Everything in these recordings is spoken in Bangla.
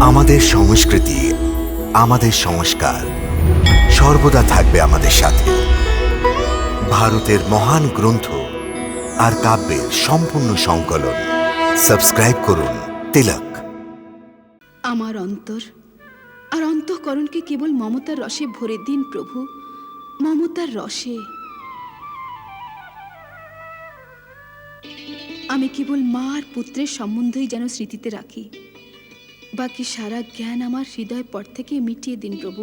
আমাদের সংস্কৃতি, আমাদের সংস্কার সর্বদা থাকবে আমাদের সাথে। ভারতের মহান গ্রন্থ আর কাব্যের সম্পূর্ণ সংকলন। সাবস্ক্রাইব করুন তিলক। আমার অন্তর আর অন্তঃকরণকে কেবল মমতার রসে ভরে দিন প্রভু, মমতার রসে। আমি কেবল মা আর পুত্রের সম্বন্ধই যেন স্মৃতিতে রাখি। বাকি সারা জ্ঞান আমার হৃদয় পর থেকে মিটিয়ে দিন প্রভু।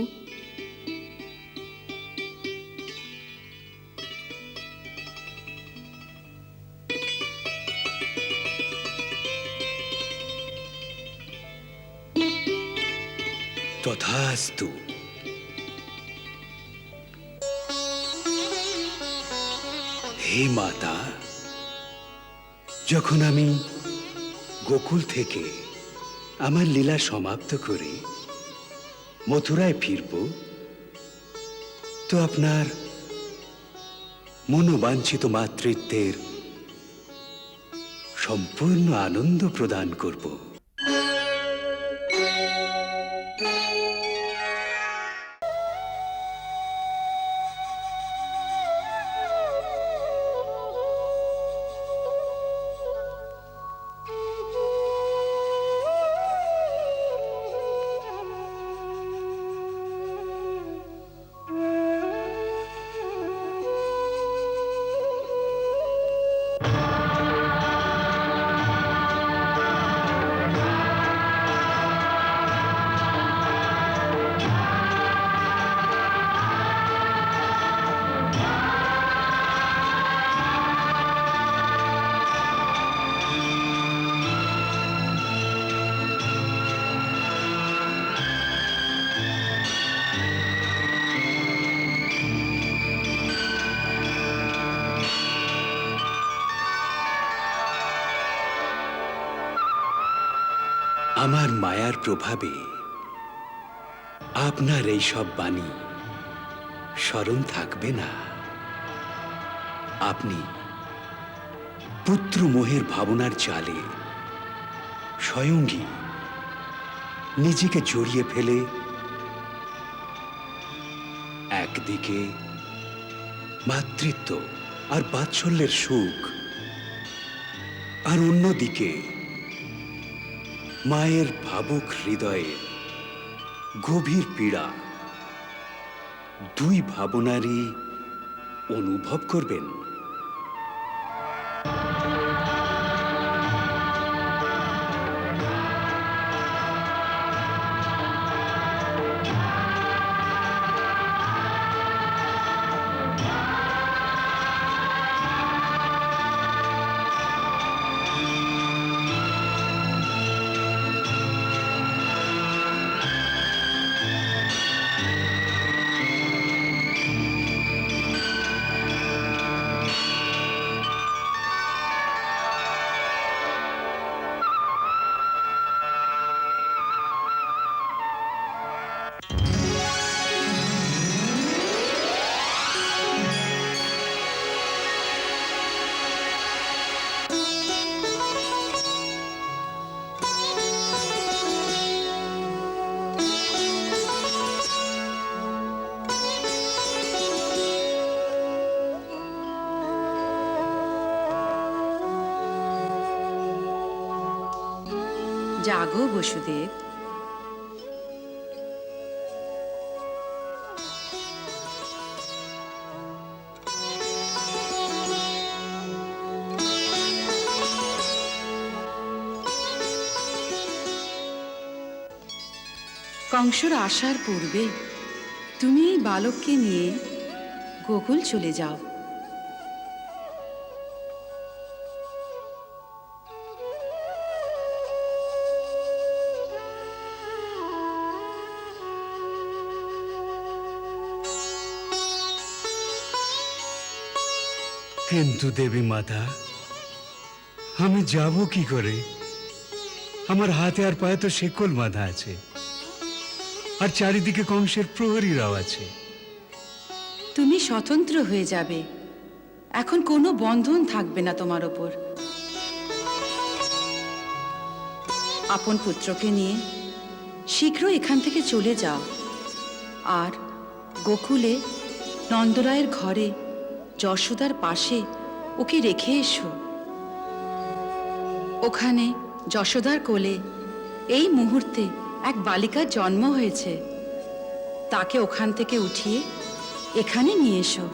তথাস্তু। হে মাতা, যখন আমি গোকুল থেকে আমার লীলা সমাপ্ত করে। মথুরায় ফিরব। তো আপনার মনোবাঞ্ছিত মাতৃত্বের সম্পূর্ণ আনন্দ প্রদান করব। আমার মায়ার প্রভাবে আপনার এই সব বাণী স্মরণ থাকবে না। আপনি পুত্র মোহের ভাবনার জালে স্বয়ংই নিজেকে জড়িয়ে ফেলে একদিকে মাতৃত্ব আর বাৎসল্যের সুখ আর অন্যদিকে মায়ের ভাবুক হৃদয়ে গভীর পীড়া। দুই ভাবনারই অনুভব করবেন। জাগো বসুদেব। কংসর আসার পূর্বে তুমি এই বালককে নিয়ে গোকুল চলে যাও। কিন্তু দেবী মাতা, আমি যাব কি করে? আমার হাতে আর পায়ে তো শেকল বাঁধা আছে, আর চারিদিকে কংসের প্রহরীরাও আছে। তুমি স্বতন্ত্র হয়ে যাবে। এখন কোনো বন্ধন থাকবে না তোমার ওপর। আপন পুত্রকে নিয়ে শীঘ্র এখান থেকে চলে যাও। আর গোকুলে নন্দরায়ের ঘরে যশোদার পাশে ওকে রেখে এসো। ওখানে যশোদার কোলে এই মুহূর্তে এক বালিকার জন্ম হয়েছে। তাকে ওখান থেকে উঠিয়ে এখানে নিয়ে এসো।